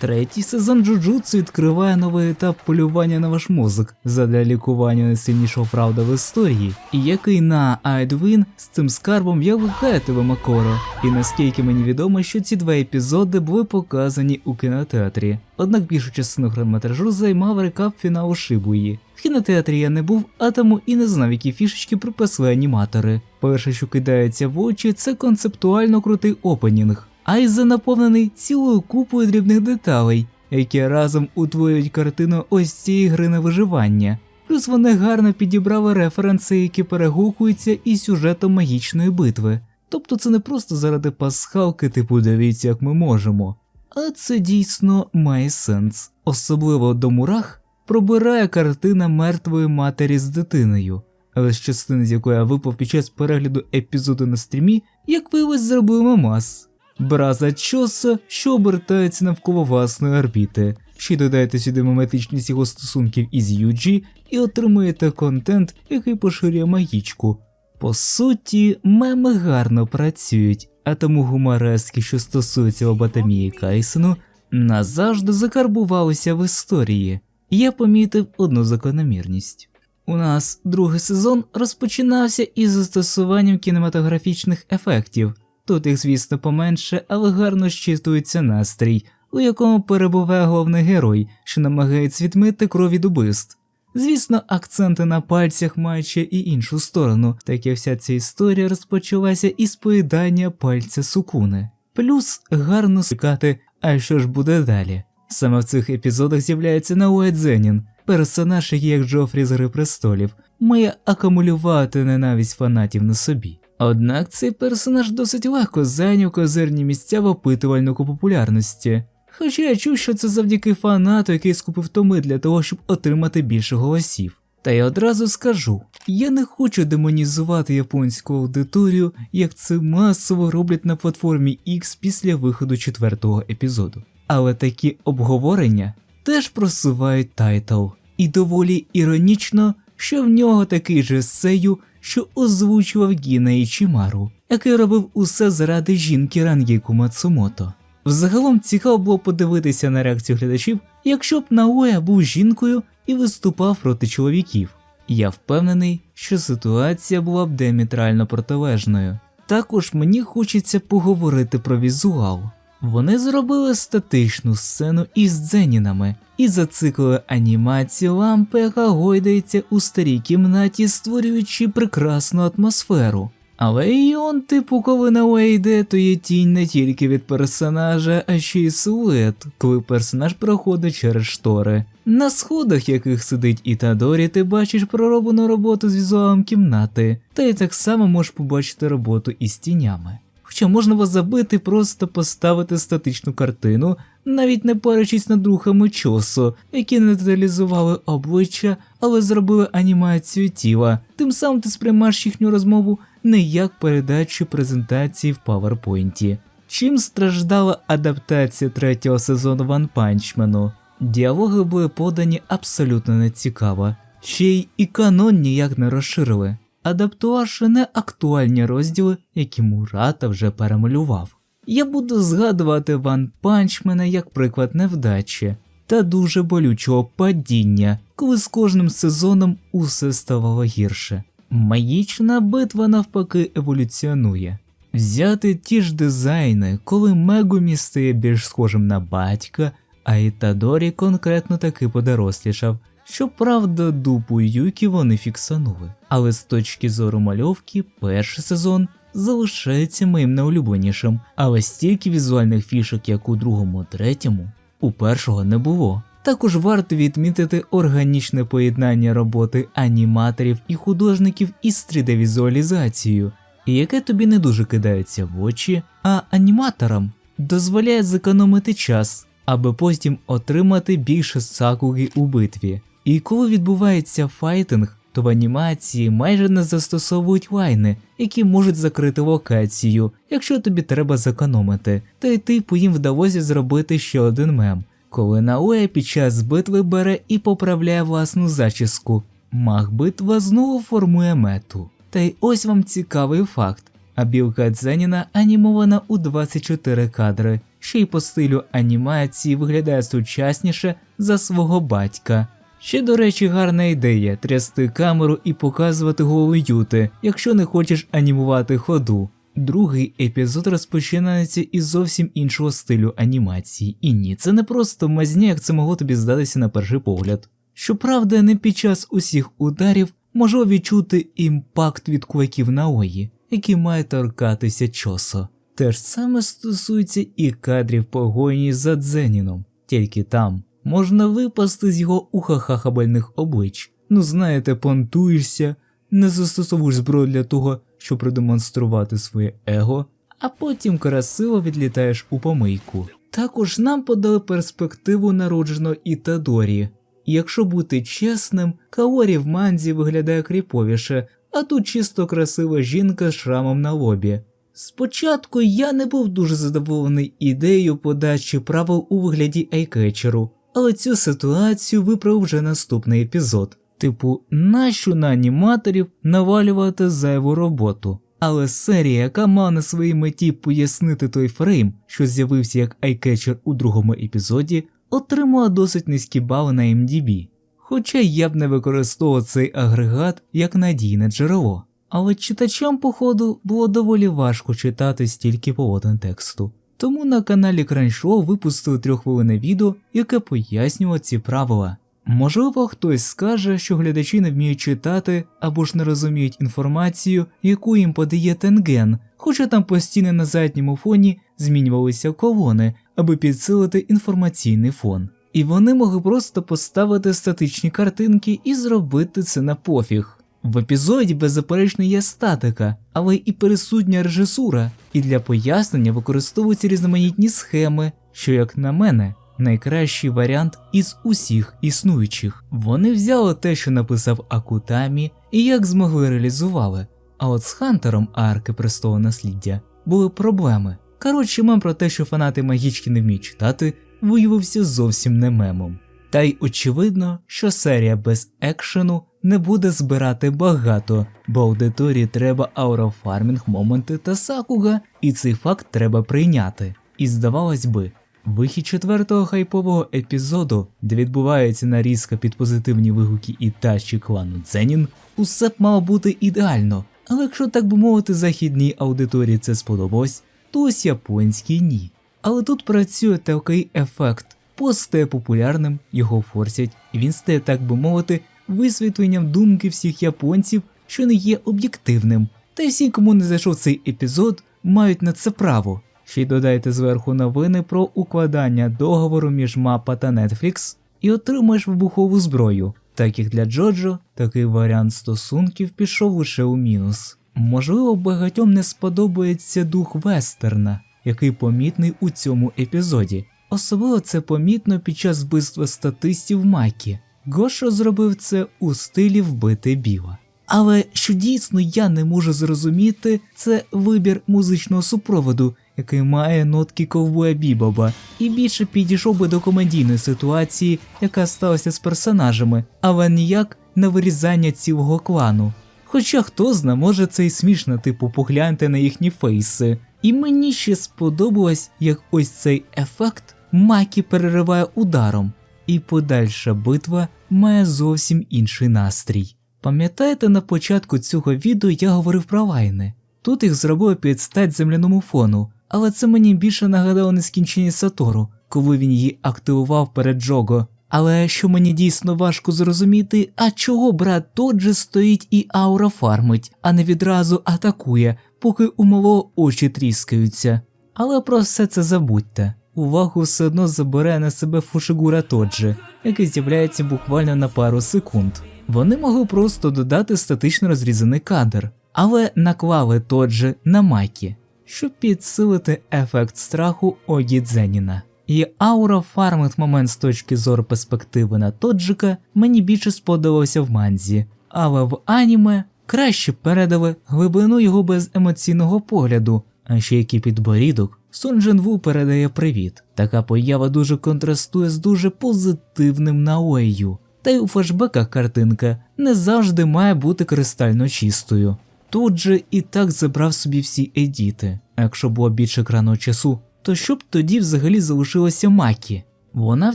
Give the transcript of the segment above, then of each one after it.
Третій сезон Джуджутсу відкриває новий етап полювання на ваш мозок задля лікування найсильнішого фрауда в історії, і який на Айдвін з цим скарбом я тебе Макоро. І наскільки мені відомо, що ці два епізоди були показані у кінотеатрі. Однак більшу частину хронометражу займав рекап фіналу Шибуї. В кінотеатрі я не був, а тому і не знав, які фішечки припасли аніматори. Перше, що кидається в очі, це концептуально крутий опенінг. Айза наповнений цілою купою дрібних деталей, які разом утворюють картину ось цієї гри на виживання. Плюс вони гарно підібрали референси, які перегукуються із сюжетом магічної битви. Тобто це не просто заради пасхалки, типу дивіться, як ми можемо. А це дійсно має сенс. Особливо до мурах пробирає картина мертвої матері з дитиною. Але з частини, з якої я випав під час перегляду епізоду на стрімі, як виявилось, зробив мемас. Браза Чоса, що обертається навколо власної орбіти. Ще додайте сюди меметичність його стосунків із Юджі і отримуєте контент, який поширює магічку. По суті, меми гарно працюють, а тому гуморески, що стосуються Обатамії Кайсену, назавжди закарбувалися в історії. Я помітив одну закономірність. У нас другий сезон розпочинався із застосуванням кінематографічних ефектів. Тут їх, звісно, поменше, але гарно щитується настрій, у якому перебуває головний герой, що намагається відмити кров від убивств. Звісно, акценти на пальцях мають ще і іншу сторону, так як вся ця історія розпочалася із поїдання пальця сукуни. Плюс гарно скати, а що ж буде далі. Саме в цих епізодах з'являється Науе Дзенін, персонаж, який як Джофрі з Гри престолів, має акумулювати ненависть фанатів на собі. Однак цей персонаж досить легко зайняв козирні місця в опитувальнику популярності. Хоча я чув, що це завдяки фанату, який скупив томи для того, щоб отримати більше голосів. Та я одразу скажу: я не хочу демонізувати японську аудиторію, як це масово роблять на платформі X після виходу четвертого епізоду. Але такі обговорення теж просувають тайтл. І доволі іронічно, що в нього такий же сею, що озвучував Гіна Ічімару, який робив усе заради жінки Рангіку Мацумото. Взагалом цікаво було подивитися на реакцію глядачів, якщо б Наоя був жінкою і виступав проти чоловіків. Я впевнений, що ситуація була б диаметрально протилежною. Також мені хочеться поговорити про візуал. Вони зробили статичну сцену із дзенінами і зациклили анімацію лампи, яка гойдається у старій кімнаті, створюючи прекрасну атмосферу. Але і он, типу, коли на Уейде, то є тінь не тільки від персонажа, а ще й силует, коли персонаж проходить через штори. На сходах, яких сидить Ітадорі, ти бачиш пророблену роботу з візуалом кімнати, та й так само можеш побачити роботу із тінями. Хоча можна вас забити, просто поставити статичну картину, навіть не парячись над рухами чосу, які не деталізували обличчя, але зробили анімацію тіла. Тим самим ти сприймаєш їхню розмову не як передачу презентації в PowerPoint. Чим страждала адаптація третього сезону Ван Панчмену? Діалоги були подані абсолютно нецікаво, ще й і канон ніяк не розширили, адаптувавши неактуальні розділи, які Мурата вже перемалював. Я буду згадувати Ван Панчмена як приклад невдачі та дуже болючого падіння, коли з кожним сезоном усе ставало гірше. Магічна битва навпаки еволюціонує. Взяти ті ж дизайни, коли Мегумі стає більш схожим на батька, а Ітадорі конкретно таки подорослішав. Щоправда, дупу Юкі вони фіксанули. Але з точки зору мальовки, перший сезон залишається моїм найулюбленішим, але стільки візуальних фішок, як у другому, третьому, у першого не було. Також варто відмітити органічне поєднання роботи аніматорів і художників із 3D-візуалізацією, яке тобі не дуже кидається в очі, а аніматорам дозволяє зекономити час, аби потім отримати більше сакуги у битві. І коли відбувається файтинг, то в анімації майже не застосовують лайни, які можуть закрити локацію, якщо тобі треба зекономити, та й типу їм вдалося зробити ще один мем. Коли Наоя під час битви бере і поправляє власну зачіску, маг битва знову формує мету. Та й ось вам цікавий факт. А білка Дзеніна анімована у 24 кадри, ще й по стилю анімації виглядає сучасніше за свого батька. Ще, до речі, гарна ідея трясти камеру і показувати голову Юти, якщо не хочеш анімувати ходу. Другий епізод розпочинається із зовсім іншого стилю анімації, і ні, це не просто мазня, як це могло тобі здатися на перший погляд. Щоправда, не під час усіх ударів можу відчути імпакт від кулаків Наої, які має торкатися чосо. Те ж саме стосується і кадрів погоні за Дзеніном, тільки там можна випасти з його ухахахабельних облич. Ну знаєте, понтуєшся, не застосовуєш зброю для того, щоб продемонструвати своє его, а потім красиво відлітаєш у помийку. Також нам подали перспективу народженого Ітадорі. І якщо бути чесним, Каорі в манзі виглядає кріповіше, а тут чисто красива жінка з шрамом на лобі. Спочатку я не був дуже задоволений ідеєю подачі правил у вигляді айкетчеру, але цю ситуацію виправив вже наступний епізод. Типу, нащо на аніматорів навалювати зайву роботу. Але серія, яка мала на своїй меті пояснити той фрейм, що з'явився як айкетчер у другому епізоді, отримала досить низькі бали на MDB. Хоча я б не використовував цей агрегат як надійне джерело. Але читачам, походу, було доволі важко читати стільки полотен тексту. Тому на каналі Краншоу випустили трьоххвилинне відео, яке пояснювало ці правила. Можливо, хтось скаже, що глядачі не вміють читати або ж не розуміють інформацію, яку їм подає Тенген, хоча там постійно на задньому фоні змінювалися колони, аби підсилити інформаційний фон. І вони могли просто поставити статичні картинки і зробити це на пофіг. В епізоді беззаперечно є статика, але і присутня режисура, і для пояснення використовуються різноманітні схеми, що, як на мене, найкращий варіант із усіх існуючих. Вони взяли те, що написав Акутамі, і як змогли реалізували. А от з Хантером арки престолу насліддя були проблеми. Коротше, мем про те, що фанати магічки не вміють читати, виявився зовсім не мемом. Та й очевидно, що серія без екшену не буде збирати багато, бо аудиторії треба аурофармінг, моменти та сакуга, і цей факт треба прийняти. І здавалось би, вихід четвертого хайпового епізоду, де відбувається нарізка під позитивні вигуки Ітачі клану Дзенін, усе б мало бути ідеально. Але якщо так би мовити, західній аудиторії це сподобалось, то ось японській ні. Але тут працює такий ефект. Пост стає популярним, його форсять, і він стає, так би мовити, висвітленням думки всіх японців, що не є об'єктивним. Та всі, кому не зайшов цей епізод, мають на це право. Ще й додайте зверху новини про укладання договору між мапа та Netflix і отримаєш вибухову зброю. Так як для Джоджо, такий варіант стосунків пішов лише у мінус. Можливо, багатьом не сподобається дух вестерна, який помітний у цьому епізоді. Особливо це помітно під час вбивства статистів Макі. Гошо зробив це у стилі вбити біла. Але що дійсно я не можу зрозуміти, це вибір музичного супроводу, який має нотки ковбоя Бібоба, і більше підійшов би до комедійної ситуації, яка сталася з персонажами, але ніяк на вирізання цілого клану. Хоча хто зна, може це й смішно, типу погляньте на їхні фейси. І мені ще сподобалось, як ось цей ефект Макі перериває ударом, і подальша битва має зовсім інший настрій. Пам'ятаєте, на початку цього відео я говорив про лайни? Тут їх зробили під стать земляному фону, але це мені більше нагадало нескінчені Сатору, коли він її активував перед Джого. Але що мені дійсно важко зрозуміти, а чого брат Тоджі стоїть і аура фармить, а не відразу атакує, поки у малого очі тріскаються. Але про все це забудьте. Увагу все одно забере на себе Фушигура Тоджі, який з'являється буквально на пару секунд. Вони могли просто додати статично розрізаний кадр, але наклали Тоджі на Майкі, щоб підсилити ефект страху Огі Дзеніна. І аура фарминг момент з точки зору перспективи на Тоджика мені більше сподобався в манзі, але в аніме краще передали глибину його беземоційного погляду, а ще який підборідок. Сон Джин Ву передає привіт. Така поява дуже контрастує з дуже позитивним наоєю. Та й у флешбеках картинка не завжди має бути кристально чистою. Тут же і так забрав собі всі едіти, а якщо було більше екранного часу, то що б тоді взагалі залишилося Макі? Вона в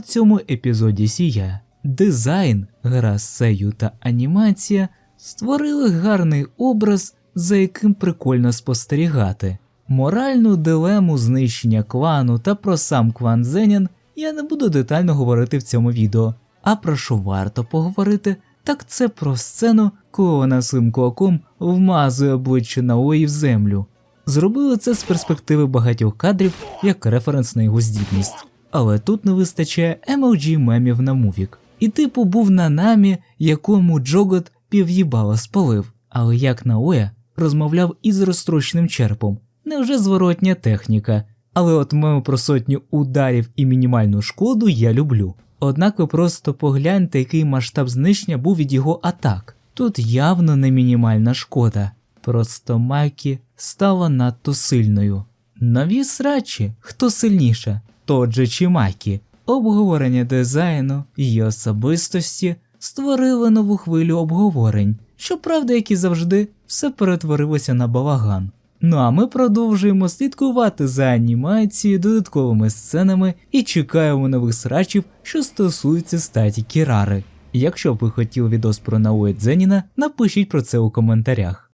цьому епізоді сіяє. Дизайн, гра з сею та анімація створили гарний образ, за яким прикольно спостерігати. Моральну дилему знищення клану та про сам клан Зенін я не буду детально говорити в цьому відео. А про що варто поговорити, так це про сцену, коли вона своїм кулаком вмазує обличчя Наої в землю. Зробили це з перспективи багатьох кадрів як референс на його здібність. Але тут не вистачає MLG мемів на мувік. І типу був на намі, якому Джогот пів'їбала спалив, але як Наоя розмовляв із розстрочним черпом. Невже зворотня техніка? Але от мему про сотню ударів і мінімальну шкоду я люблю. Однак ви просто погляньте, який масштаб знищення був від його атак. Тут явно не мінімальна шкода. Просто Макі стала надто сильною. Нові срачі, хто сильніше, Тоджи чи Макі. Обговорення дизайну і особистості створили нову хвилю обговорень. Щоправда, як і завжди, все перетворилося на балаган. Ну а ми продовжуємо слідкувати за анімацією, додатковими сценами і чекаємо нових срачів, що стосуються статі Кірари. Якщо б ви хотіли відос про Наоє Дзеніна, напишіть про це у коментарях.